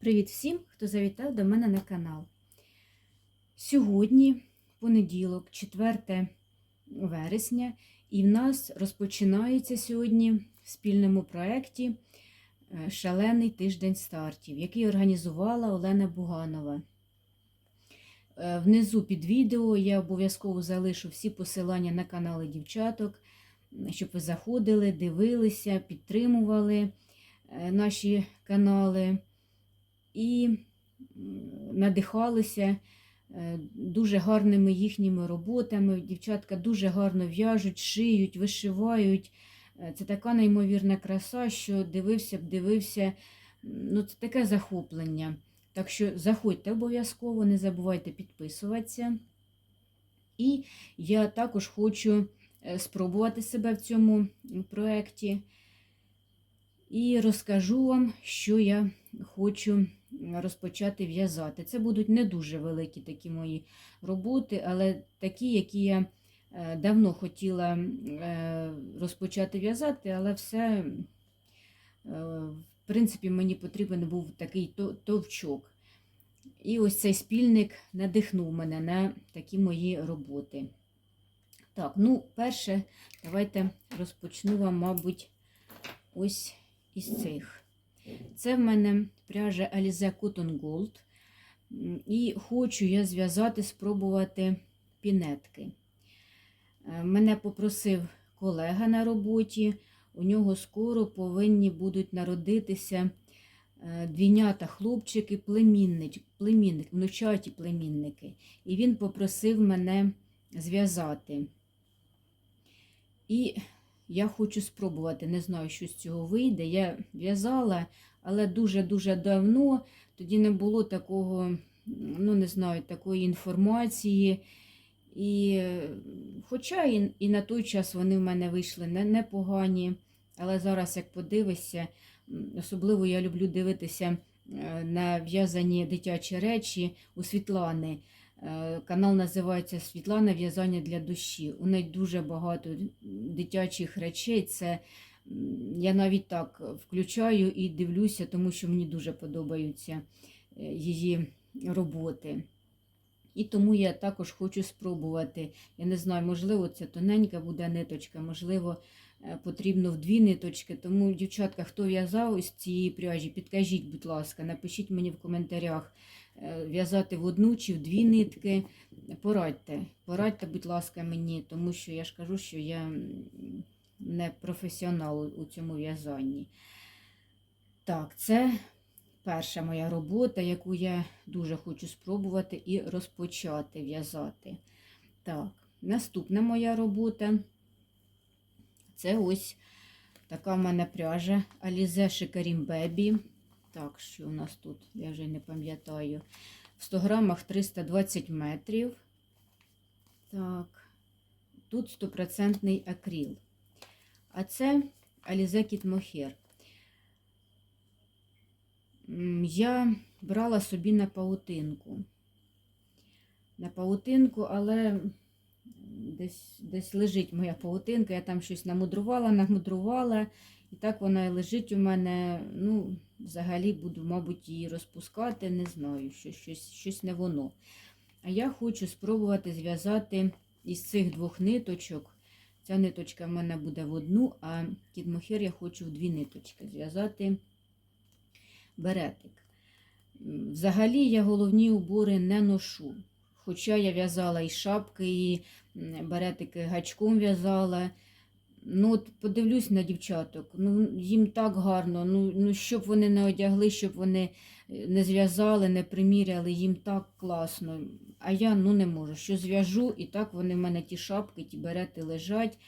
Привіт всім, хто завітав до мене на канал. Сьогодні, понеділок, 4 вересня, і в нас розпочинається сьогодні в спільному проєкті е, Шалений тиждень стартів, який організувала Олена Буганова. Е, Внизу під відео я обов'язково залишу всі посилання на канали дівчаток, щоб ви заходили, дивилися, підтримували е, наші канали і надихалися е, дуже гарними їхніми роботами. Дівчатка дуже гарно в'яжуть, шиють, вишивають. Е, Це така неймовірна краса, що дивився б, дивився. Ну, це таке захоплення. Так що заходьте обов'язково, не забувайте підписуватися. І я також хочу е, спробувати себе в цьому проєкті. І розкажу вам, що я хочу розпочати в'язати. Це будуть не дуже великі такі мої роботи, але такі, які я е, давно хотіла е, розпочати в'язати, але все, е, в принципі, мені потрібен був такий товчок. І ось цей спільник надихнув мене на такі мої роботи. Так, ну, перше, давайте розпочну вам, мабуть, ось із цих. Це в мене пряжа Alize Cotton Gold. І хочу я зв'язати, спробувати пінетки. Е, Мене попросив колега на роботі. У нього скоро повинні будуть народитися е, двійнята хлопчики, племінник, племінник, внучаті племінники. І він попросив мене зв'язати. І я хочу спробувати, не знаю, що з цього вийде. Я в'язала, але дуже-дуже давно тоді не було такого, ну не знаю, такої інформації. І, хоча і, і на той час вони в мене вийшли не, непогані, але зараз, як подивишся, особливо я люблю дивитися е, на в'язані дитячі речі у Світлани. Е, Канал називається Світлана В'язання для душі. У неї дуже багато дитячих речей. Це я навіть так включаю і дивлюся, тому що мені дуже подобаються е, її роботи. І тому я також хочу спробувати. Я не знаю, можливо, це тоненька буде ниточка, можливо, е, потрібно в дві ниточки. Тому, дівчатка, хто в'язав із цієї пряжі, підкажіть, будь ласка, напишіть мені в коментарях, е, в'язати в одну чи в дві нитки. Порадьте, порадьте, будь ласка, мені, тому що я ж кажу, що я не професіонал у- у цьому в'язанні. Так, це перша моя робота, яку я дуже хочу спробувати і розпочати в'язати. Так, наступна моя робота це ось така в мене пряжа Alize Shikarim Baby. Так, що у нас тут? Я вже не пам'ятаю. В 100 грамах 320 метрів. Так, тут стопроцентний акріл. А це Alize Kit Mohair. Я брала собі на паутинку. На паутинку, але десь, десь лежить моя паутинка. Я там щось намудрувала, намудрувала. І так вона і лежить у мене. Ну, взагалі буду, мабуть, її розпускати, не знаю, що щось, щось не воно. А я хочу спробувати зв'язати із цих двох ниточок. Ця ниточка в мене буде в одну, а кідмохер я хочу в дві ниточки зв'язати беретик. Взагалі я головні убори не ношу. Хоча я в'язала і шапки, і беретики гачком в'язала. Ну, от подивлюсь на дівчаток, ну їм так гарно, ну, ну щоб вони не одягли, щоб вони е, не зв'язали, не приміряли, їм так класно. А я ну не можу. Що зв'яжу, і так вони в мене ті шапки, ті берети лежать.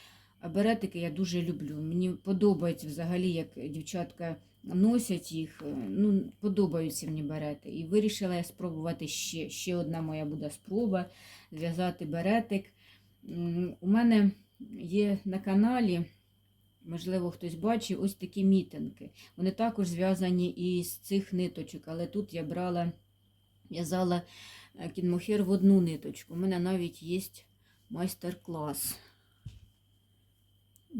Беретики я дуже люблю. Мені подобається взагалі, як дівчатка носять їх. е, Ну, подобаються мені берети. І вирішила я спробувати ще. Ще одна моя буде спроба зв'язати беретик. У мене є на каналі, можливо, хтось бачив, ось такі мітинки. Вони також зв'язані із цих ниточок, але тут я брала, в'язала е, кінмохер в одну ниточку. У мене навіть є майстер-клас.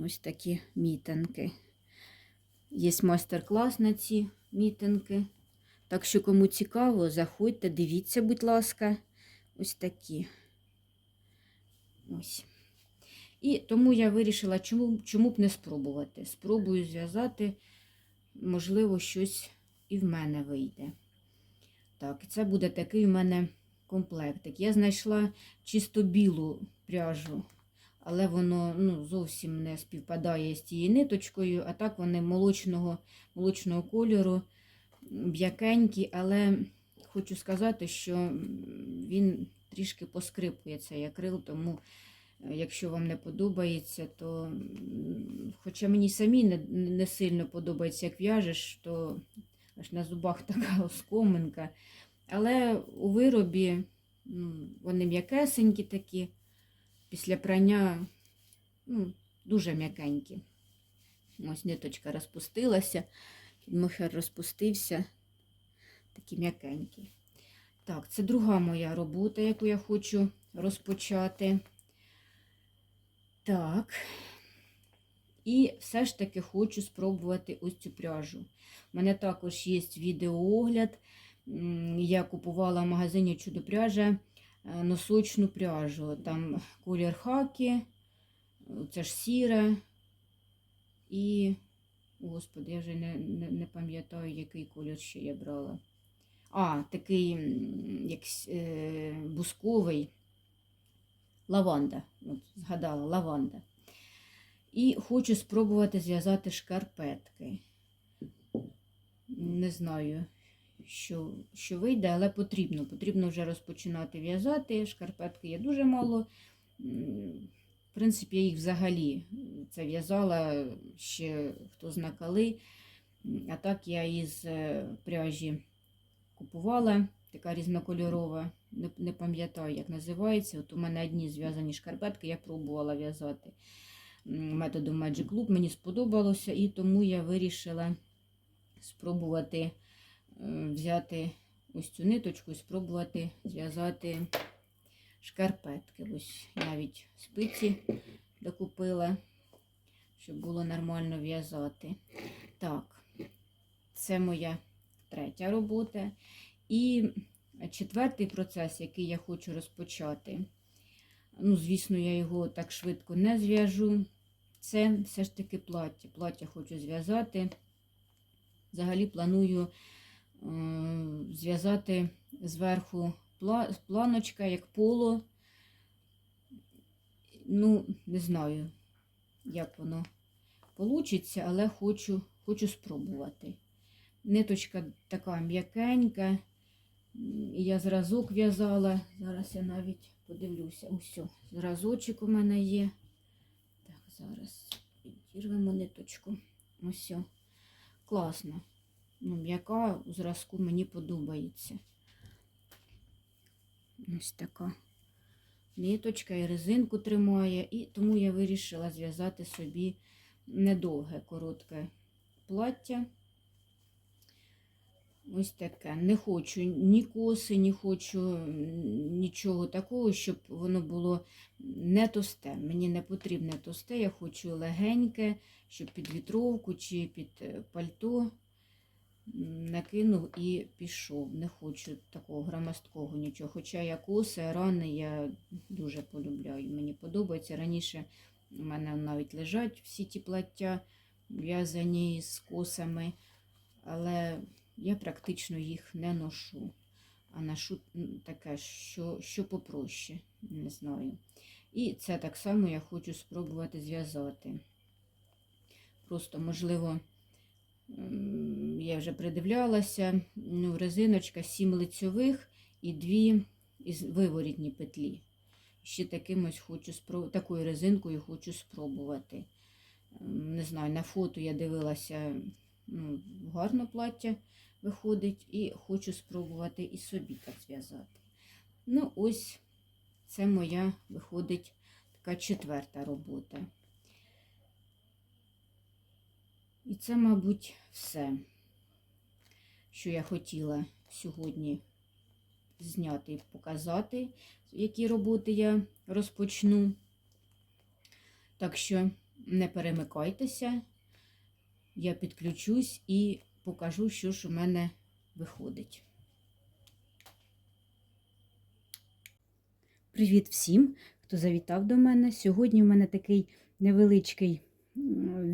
Ось такі мітинки. Є майстер-клас на ці мітинги. Так що, кому цікаво, заходьте, дивіться, будь ласка, ось такі. Ось. І тому я вирішила, чому, чому б не спробувати. Спробую зв'язати, можливо, щось і в мене вийде. Так, це буде такий в мене комплектик. Я знайшла чисто білу пряжу, але воно ну, зовсім не співпадає з тією ниточкою, а так вони молочного, молочного кольору, м'якенькі, але хочу сказати, що він трішки поскрипує цей акрил, тому е, якщо вам не подобається, то хоча мені самі не, не сильно подобається, як в'яжеш, то аж на зубах така оскоминка. Але у виробі ну, вони м'якесенькі такі, після прання ну, дуже м'якенькі. Ось ниточка розпустилася, мохер розпустився, такі м'якенькі. Так, це друга моя робота, яку я хочу розпочати. Так. І все ж таки хочу спробувати ось цю пряжу. У мене також є відеоогляд. Я купувала в магазині Чудо пряжа носочну пряжу. Там колір хакі, це ж сіре. І, господи, я вже не, не, не пам'ятаю, який колір ще я брала. А, такий як е, бусковий лаванда. От, згадала, лаванда. І хочу спробувати зв'язати шкарпетки. Не знаю, що, що вийде, але потрібно. Потрібно вже розпочинати в'язати. Шкарпетки є дуже мало. В принципі, я їх взагалі це в'язала ще хто зна коли. А так я із е, пряжі купувала, така різнокольорова. Не, не пам'ятаю, як називається. От у мене одні зв'язані шкарпетки, я пробувала в'язати методом Magic Loop. Мені сподобалося, і тому я вирішила спробувати взяти ось цю ниточку і спробувати зв'язати шкарпетки. Ось навіть спиці докупила, щоб було нормально в'язати. Так, це моя третя робота. І четвертий процес, який я хочу розпочати. Ну, звісно, я його так швидко не зв'яжу. Це все ж таки плаття. Плаття хочу зв'язати. Взагалі планую зв'язати зверху планочка, як поло. Ну, не знаю, як воно вийде, але хочу, хочу спробувати. Ниточка така м'якенька. Я зразок в'язала. Зараз я навіть подивлюся. Ось, зразочок у мене є. Так, зараз підірвемо ниточку. Ось. о. Класно. Ну, м'яка у зразку мені подобається. Ось така ниточка і резинку тримає. І тому я вирішила зв'язати собі недовге, коротке плаття. Ось таке. Не хочу ні коси, ні хочу нічого такого, щоб воно було не товсте. Мені не потрібне товсте, я хочу легеньке, щоб під вітровку чи під пальто накинув і пішов. Не хочу такого громоздкого нічого. Хоча я коси, рани я дуже полюбляю. Мені подобається. Раніше у мене навіть лежать всі ті плаття в'язані з косами, але я практично їх не ношу. А ношу таке, що, що попроще, не знаю. І це так само я хочу спробувати зв'язати. Просто, можливо, я вже придивлялася, ну, резиночка 7 лицьових і 2 із виворітні петлі. Ще таким ось хочу спро... такою резинкою хочу спробувати. Не знаю, на фото я дивилася, ну, гарно плаття виходить, і хочу спробувати і собі так зв'язати. Ну, ось це моя виходить така четверта робота. І це, мабуть, все, що я хотіла сьогодні зняти і показати, які роботи я розпочну. Так що не перемикайтеся, я підключусь і покажу, що ж у мене виходить. Привіт всім, хто завітав до мене. Сьогодні в мене такий невеличкий м,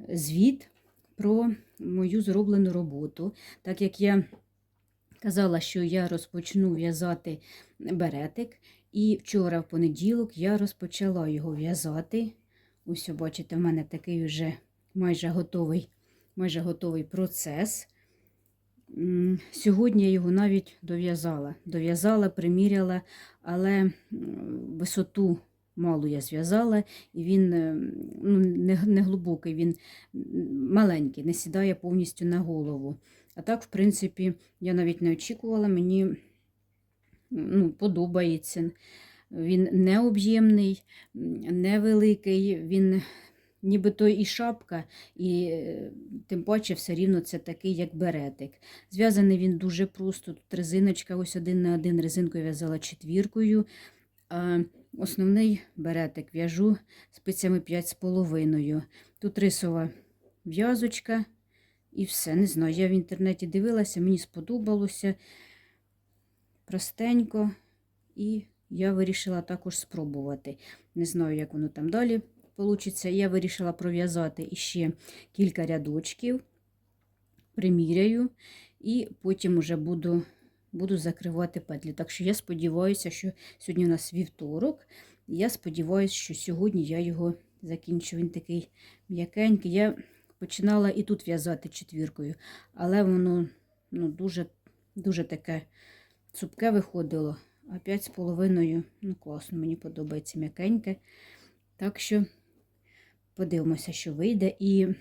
відеозвіт про мою зроблену роботу. Так як я казала, що я розпочну в'язати беретик, і вчора, в понеділок, я розпочала його в'язати. Ось, бачите, в мене такий вже майже готовий, майже готовий процес. Сьогодні я його навіть дов'язала. Дов'язала, приміряла, але висоту мало я зв'язала, і він е, ну, не, не глибокий, він маленький, не сідає повністю на голову. А так, в принципі, я навіть не очікувала, мені ну, подобається. Він не об'ємний, невеликий, він нібито і шапка, і е, тим паче все рівно це такий, як беретик. Зв'язаний він дуже просто. Тут резиночка ось один на один, резинкою в'язала четвіркою. Основний беретик в'яжу спицями 5,5. Тут рисова в'язочка і все. Не знаю, я в інтернеті дивилася, мені сподобалося простенько, і я вирішила також спробувати. Не знаю, як воно там далі вийде. Я вирішила пров'язати іще кілька рядочків, приміряю, і потім вже буду, буду закривати петлі. Так що я сподіваюся, що сьогодні у нас вівторок. Я сподіваюся, що сьогодні я його закінчу. Він такий м'якенький. Я починала і тут в'язати четвіркою, але воно ну, дуже, дуже таке цупке виходило. А 5,5, ну класно, мені подобається м'якеньке. Так що подивимося, що вийде. І е,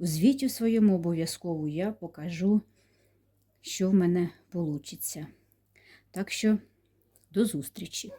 в звіті своєму обов'язково я покажу, що в мене вийде. Так що до зустрічі!